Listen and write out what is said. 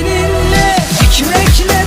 seninle Ekmekle